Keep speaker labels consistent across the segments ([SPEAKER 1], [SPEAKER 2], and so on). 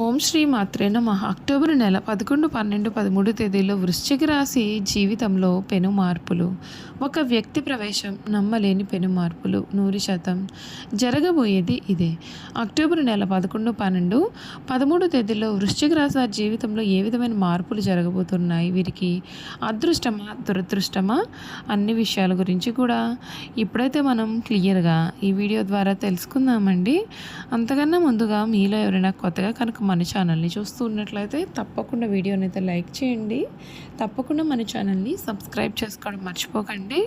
[SPEAKER 1] 있고 శ్రీ మాత్రే నమ. అక్టోబర్ నెల పదకొండు పన్నెండు పదమూడు తేదీలో వృశ్చిక రాశి జీవితంలో పెను మార్పులు. ఒక వ్యక్తి ప్రవేశం నమ్మలేని పెను మార్పులు. నూరు శాతం జరగబోయేది ఇదే. అక్టోబర్ నెల పదకొండు పన్నెండు పదమూడు తేదీలో వృశ్చిక రాశి వారి జీవితంలో ఏ విధమైన మార్పులు జరగబోతున్నాయి? వీరికి అదృష్టమా దురదృష్టమా? అన్ని విషయాల గురించి కూడా ఇప్పుడైతే మనం క్లియర్గా ఈ వీడియో ద్వారా తెలుసుకుందామండి. అంతకన్నా ముందుగా మీలో ఎవరైనా కొత్తగా కనుక మనిషి ఛానల్ని చూస్తూ ఉన్నట్లయితే తప్పకుండా వీడియోని అయితే లైక్ చేయండి. తప్పకుండా మన ఛానల్ని సబ్స్క్రైబ్ చేసుకోవడం మర్చిపోకండి.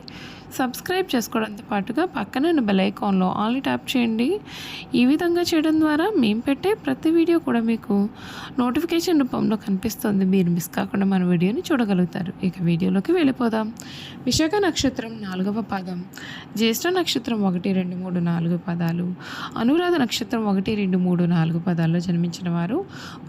[SPEAKER 1] సబ్స్క్రైబ్ చేసుకోవడంతో పాటుగా పక్కన ఉన్న బెల్ ఐకాన్లో ఆల్ ట్యాప్ చేయండి. ఈ విధంగా చేయడం ద్వారా మేము పెట్టే ప్రతి వీడియో కూడా మీకు నోటిఫికేషన్ రూపంలో కనిపిస్తుంది. మీరు మిస్ కాకుండా మన వీడియోని చూడగలుగుతారు. ఇక వీడియోలోకి వెళ్ళిపోదాం. విశాఖ నక్షత్రం నాలుగవ పాదం. జ్యేష్ఠ నక్షత్రం ఒకటి రెండు మూడు నాలుగు పదాలు. అనురాధ నక్షత్రం ఒకటి రెండు మూడు నాలుగు పదాల్లో జన్మించిన వారు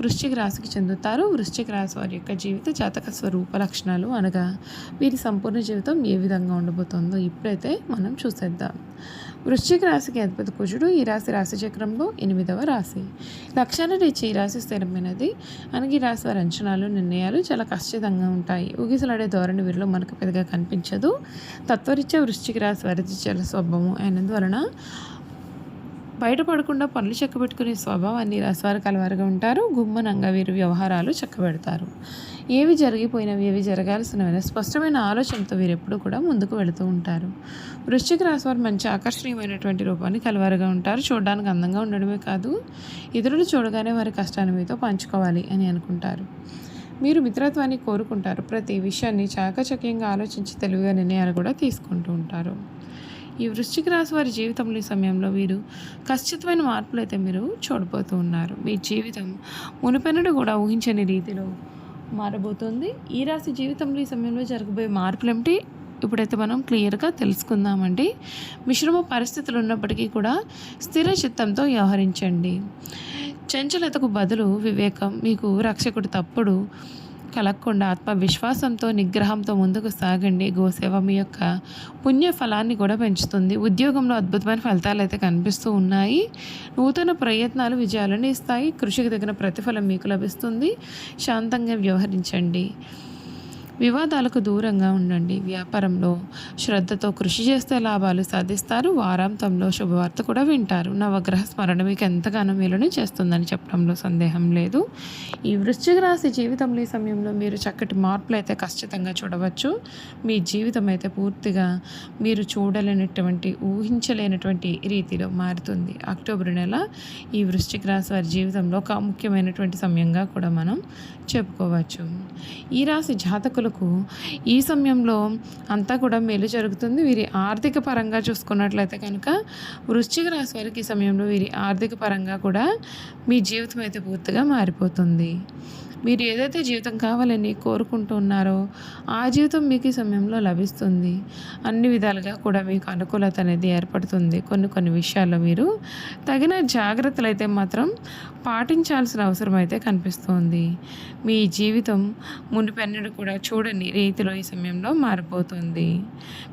[SPEAKER 1] వృశ్చిక రాశికి చెందుతారు. వృశ్చిక రాశి వారి యొక్క జీవిత జాతక స్వరూప లక్షణాలు అనగా వీరి సంపూర్ణ జీవితం ఏ విధంగా ఉండబోతుందో ఇప్పుడైతే మనం చూసేద్దాం. వృశ్చిక రాశికి అధిపతి కుజుడు ఈ రాశి రాశి చక్రంలో ఎనిమిదవ రాశి. లక్షణ రీచి ఈ రాశి స్థిరమైనది. అనగా ఈ రాశి వారి అంచనాలు నిర్ణయాలు చాలా ఖచ్చితంగా ఉంటాయి. ఊగిసలాడే ధోరణి వీరిలో మనకు పెద్దగా కనిపించదు. తత్వరీత్యా వృశ్చిక రాశి వారిది చాలా స్వభావం అయినందువలన బయటపడకుండా పనులు చక్కబెట్టుకునే స్వభావాన్ని రాశివారు కలవారుగా ఉంటారు. గుమ్మనంగా వీరు వ్యవహారాలు చక్కబెడతారు. ఏవి జరిగిపోయినవి ఏవి జరగాల్సినవి స్పష్టమైన ఆలోచనతో వీరు ఎప్పుడూ కూడా ముందుకు వెళుతూ ఉంటారు. వృశ్చిక రాశి వారు మంచి ఆకర్షణీయమైనటువంటి రూపాన్ని కలవారుగా ఉంటారు. చూడడానికి అందంగా ఉండడమే కాదు ఇతరులు చూడగానే వారి కష్టాన్ని మీతో పంచుకోవాలి అని అనుకుంటారు. మీరు మిత్రత్వాన్ని కోరుకుంటారు. ప్రతి విషయాన్ని చాకచక్యంగా ఆలోచించి తెలివిగా నిర్ణయాలు కూడా తీసుకుంటూ ఉంటారు. ఈ వృశ్చిక రాశి వారి జీవితంలో ఈ సమయంలో వీరు ఖచ్చితమైన మార్పులు అయితే మీరు చూడబోతూ ఉన్నారు. మీ జీవితం మునుపెన్నడు కూడా ఊహించని రీతిలో మారబోతుంది. ఈ రాశి జీవితంలో ఈ సమయంలో జరగబోయే మార్పులు ఏమిటి ఇప్పుడైతే మనం క్లియర్గా తెలుసుకుందామండి. మిశ్రమ పరిస్థితులు ఉన్నప్పటికీ కూడా స్థిర చిత్తంతో వ్యవహరించండి. చంచలతకు బదులు వివేకం మీకు రక్షకుడు తప్పుడు కలగకుండా ఆత్మవిశ్వాసంతో నిగ్రహంతో ముందుకు సాగండి. గోసేవ మీ యొక్క పుణ్య ఫలాన్ని కూడా పెంచుతుంది. ఉద్యోగంలో అద్భుతమైన ఫలితాలు అయితే కనిపిస్తూ ఉన్నాయి. నూతన ప్రయత్నాలు విజయాలను ఇస్తాయి. కృషికి తగిన ప్రతిఫలం మీకు లభిస్తుంది. శాంతంగా వ్యవహరించండి. వివాదాలకు దూరంగా ఉండండి. వ్యాపారంలో శ్రద్ధతో కృషి చేస్తే లాభాలు సాధిస్తారు. వారాంతంలో శుభవార్త కూడా వింటారు. నవగ్రహ స్మరణ మీకు ఎంతగానో మేలుని చేస్తుందని చెప్పడంలో సందేహం లేదు. ఈ వృశ్చిక రాశి జీవితంలో ఈ సమయంలో మీరు చక్కటి మార్పులు అయితే ఖచ్చితంగా చూడవచ్చు. మీ జీవితం అయితే పూర్తిగా మీరు చూడలేనటువంటి ఊహించలేనటువంటి రీతిలో మారుతుంది. అక్టోబర్ నెల ఈ వృశ్చిక రాశి వారి జీవితంలో ఒక ముఖ్యమైనటువంటి సమయంగా కూడా మనం చెప్పుకోవచ్చు. ఈ రాశి జాతకులు జాతకులకు ఈ సమయంలో అంతా కూడా మేలు జరుగుతుంది. వీరి ఆర్థిక పరంగా చూసుకున్నట్లయితే కనుక వృశ్చిక రాశి వారికి ఈ సమయంలో వీరి ఆర్థిక పరంగా కూడా మీ జీవితం అయితే పూర్తిగా మారిపోతుంది. మీరు ఏదైతే జీవితం కావాలని కోరుకుంటూ ఉన్నారో ఆ జీవితం మీకు ఈ సమయంలో లభిస్తుంది. అన్ని విధాలుగా కూడా మీకు అనుకూలత అనేది ఏర్పడుతుంది. కొన్ని కొన్ని విషయాల్లో మీరు తగిన జాగ్రత్తలు అయితే మాత్రం పాటించాల్సిన అవసరం అయితే కనిపిస్తుంది. మీ జీవితం మునిపెన్నడు కూడా చూడని రీతిలో ఈ సమయంలో మారిపోతుంది.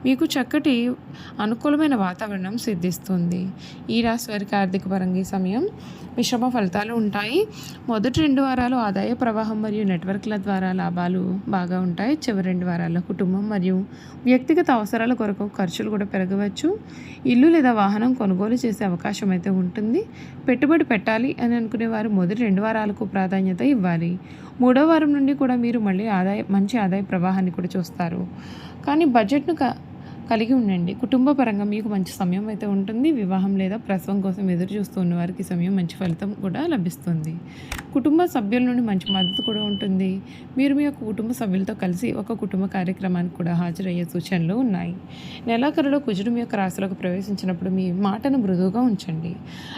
[SPEAKER 1] మీకు చక్కటి అనుకూలమైన వాతావరణం సిద్ధిస్తుంది. ఈ రాశి వారికి ఆర్థిక పరంగా ఈ సమయం మిశ్రమ ఫలితాలు ఉంటాయి. మొదటి రెండు వారాలు ఆదాయ ప్రవాహం మరియు నెట్వర్క్ల ద్వారా లాభాలు బాగా ఉంటాయి. చివరి రెండు వారాల్లో కుటుంబం మరియు వ్యక్తిగత అవసరాల కొరకు ఖర్చులు కూడా పెరగవచ్చు. ఇల్లు లేదా వాహనం కొనుగోలు చేసే అవకాశం అయితే ఉంటుంది. పెట్టుబడి పెట్టాలి అని అనుకునే వారు మొదటి రెండు వారాలకు ప్రాధాన్యత ఇవ్వాలి. మూడో వారం నుండి కూడా మీరు మళ్ళీ ఆదాయ మంచి ఆదాయం ప్రవాహాన్ని కూడా చూస్తారు. కానీ బడ్జెట్ను క కలిగి ఉండండి. కుటుంబ పరంగా మీకు మంచి సమయం అయితే ఉంటుంది. వివాహం లేదా ప్రసవం కోసం ఎదురు చూస్తూ ఉన్న వారికి సమయం మంచి ఫలితం కూడా లభిస్తుంది. కుటుంబ సభ్యుల నుండి మంచి మద్దతు కూడా ఉంటుంది. మీరు మీ యొక్క కుటుంబ సభ్యులతో కలిసి ఒక కుటుంబ కార్యక్రమానికి కూడా హాజరయ్యే సూచనలు ఉన్నాయి. నెలాఖరులో కుజుడు మీ యొక్క రాశిలోకి ప్రవేశించినప్పుడు మీ మాటను మృదువుగా ఉంచండి.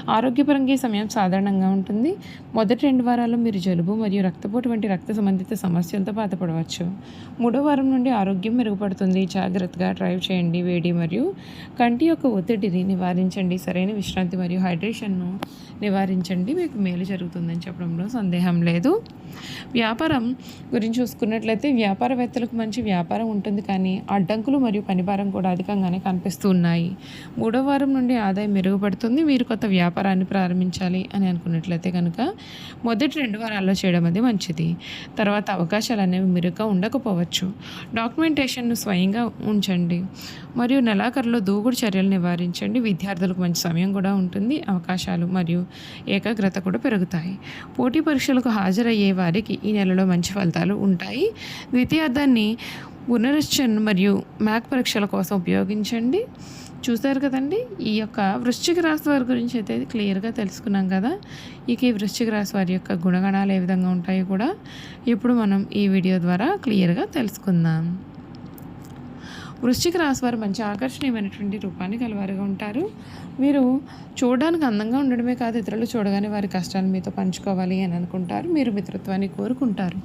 [SPEAKER 1] ఆరోగ్యపరంగా ఈ సమయం సాధారణంగా ఉంటుంది. మొదటి రెండు వారాల్లో మీరు జలుబు మరియు రక్తపోటు వంటి రక్త సంబంధిత సమస్యలతో బాధపడవచ్చు. మూడో వారం నుండి ఆరోగ్యం మెరుగుపడుతుంది. జాగ్రత్తగా డ్రైవ్ చేయండి. చేయండి వేడి మరియు కంటి యొక్క ఒత్తిడిని నివారించండి. సరైన విశ్రాంతి మరియు హైడ్రేషన్ను నివారించండి. మీకు మేలు జరుగుతుందని చెప్పడంలో సందేహం లేదు. వ్యాపారం గురించి చూసుకున్నట్లయితే వ్యాపారవేత్తలకు మంచి వ్యాపారం ఉంటుంది కానీ అడ్డంకులు మరియు పనిభారం కూడా అధికంగానే కనిపిస్తూ ఉన్నాయి. మూడో వారం నుండి ఆదాయం మెరుగుపడుతుంది. మీరు కొత్త వ్యాపారాన్ని ప్రారంభించాలి అని అనుకున్నట్లయితే కనుక మొదటి రెండు వారాల్లో చేయడం అది మంచిది. తర్వాత అవకాశాలు అనేవి మెరుగ్గా ఉండకపోవచ్చు. డాక్యుమెంటేషన్ను స్వయంగా ఉంచండి. మరియు నెలాఖరులో దూకుడు చర్యలు నివారించండి. విద్యార్థులకు మంచి సమయం కూడా ఉంటుంది. అవకాశాలు మరియు ఏకాగ్రత కూడా పెరుగుతాయి. పోటీ పరీక్షలకు హాజరయ్యే వారికి ఈ నెలలో మంచి ఫలితాలు ఉంటాయి. ద్వితీయార్థాన్ని పునరుచ్చన్ మరియు మ్యాక్ పరీక్షల కోసం ఉపయోగించండి. చూసారు కదండి? ఈ యొక్క వృశ్చిక రాశి వారి గురించి అయితే క్లియర్గా తెలుసుకున్నాం కదా? ఇక ఈ వృశ్చిక రాశి వారి యొక్క గుణగణాలు ఏ విధంగా ఉంటాయో కూడా ఇప్పుడు మనం ఈ వీడియో ద్వారా క్లియర్గా తెలుసుకుందాం. వృశ్చిక రాశి వారు మంచి ఆకర్షణీయమైనటువంటి రూపాన్ని కలవారుగా ఉంటారు. వీరు చూడడానికి అందంగా ఉండడమే కాదు ఇతరులు చూడగానే వారి కష్టాలు మీతో పంచుకోవాలి అని అనుకుంటారు. మీరు మిత్రత్వాన్ని కోరుకుంటారు.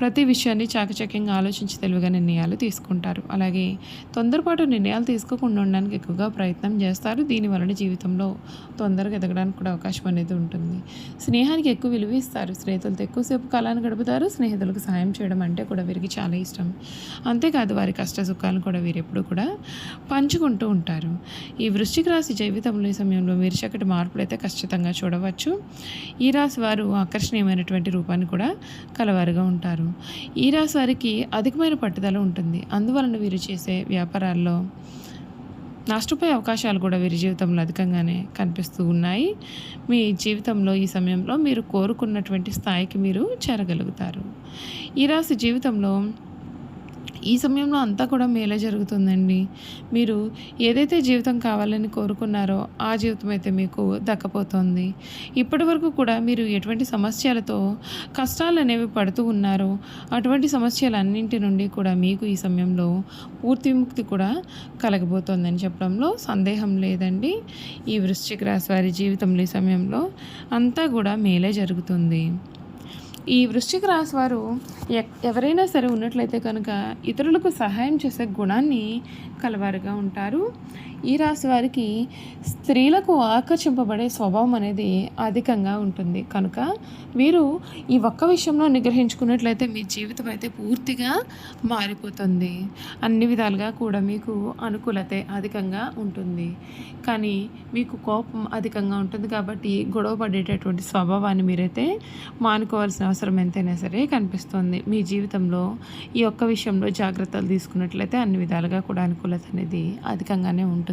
[SPEAKER 1] ప్రతి విషయాన్ని చాకచక్యంగా ఆలోచించి తెలివిగా నిర్ణయాలు తీసుకుంటారు. అలాగే తొందరపాటు నిర్ణయాలు తీసుకోకుండా ఉండడానికి ఎక్కువగా ప్రయత్నం చేస్తారు. దీని వలన జీవితంలో తొందరగా ఎదగడానికి కూడా అవకాశం అనేది ఉంటుంది. స్నేహానికి ఎక్కువ విలువ ఇస్తారు. స్నేహితులతో ఎక్కువసేపు కాలాన్ని గడుపుతారు. స్నేహితులకు సహాయం చేయడం అంటే కూడా వీరికి చాలా ఇష్టం. అంతేకాదు వారి కష్ట సుఖాలను కూడా వీరు ఎప్పుడు కూడా పంచుకుంటూ ఉంటారు. ఈ వృశ్చిక రాశి జీవితంలో ఈ సమయంలో మీరు చక్కటి మార్పులు అయితే ఖచ్చితంగా చూడవచ్చు. ఈ రాశి వారు ఆకర్షణీయమైనటువంటి రూపాన్ని కూడా కలవారుగా ఉంటారు. ఈ రాశి వారికి అధికమైన పట్టుదల ఉంటుంది. అందువలన వీరు చేసే వ్యాపారాల్లో నష్టపోయే అవకాశాలు కూడా వీరి జీవితంలో అధికంగానే కనిపిస్తూ ఉన్నాయి. మీ జీవితంలో ఈ సమయంలో మీరు కోరుకున్నటువంటి స్థాయికి మీరు చేరగలుగుతారు. ఈ రాశి జీవితంలో ఈ సమయంలో అంతా కూడా మేలే జరుగుతుందండి. మీరు ఏదైతే జీవితం కావాలని కోరుకున్నారో ఆ జీవితం అయితే మీకు దక్కపోతుంది. ఇప్పటి వరకు కూడా మీరు ఎటువంటి సమస్యలతో కష్టాలు అనేవి పడుతూ ఉన్నారో అటువంటి సమస్యలన్నింటి నుండి కూడా మీకు ఈ సమయంలో పూర్తి విముక్తి కూడా కలగబోతోందని చెప్పడంలో సందేహం లేదండి. ఈ వృశ్చిక రాశి వారి జీవితంలో ఈ సమయంలో అంతా కూడా మేలే జరుగుతుంది. ఈ వృశ్చిక రాశి వారు ఎవరైనా సరే ఉన్నట్లయితే కనుక ఇతరులకు సహాయం చేసే గుణాన్ని కలవారుగా ఉంటారు. ఈ రాశి వారికి స్త్రీలకు ఆకర్షింపబడే స్వభావం అనేది అధికంగా ఉంటుంది. కనుక వీరు ఈ ఒక్క విషయంలో నిగ్రహించుకున్నట్లయితే మీ జీవితం అయితే పూర్తిగా మారిపోతుంది. అన్ని విధాలుగా కూడా మీకు అనుకూలత అధికంగా ఉంటుంది. కానీ మీకు కోపం అధికంగా ఉంటుంది కాబట్టి గొడవ పడేటటువంటి స్వభావాన్ని మీరైతే మానుకోవాల్సిన అవసరం ఎంతైనా సరే కనిపిస్తుంది. మీ జీవితంలో ఈ ఒక్క విషయంలో జాగ్రత్తలు తీసుకున్నట్లయితే అన్ని విధాలుగా కూడా అనుకూలత అనేది అధికంగానే ఉంటుంది.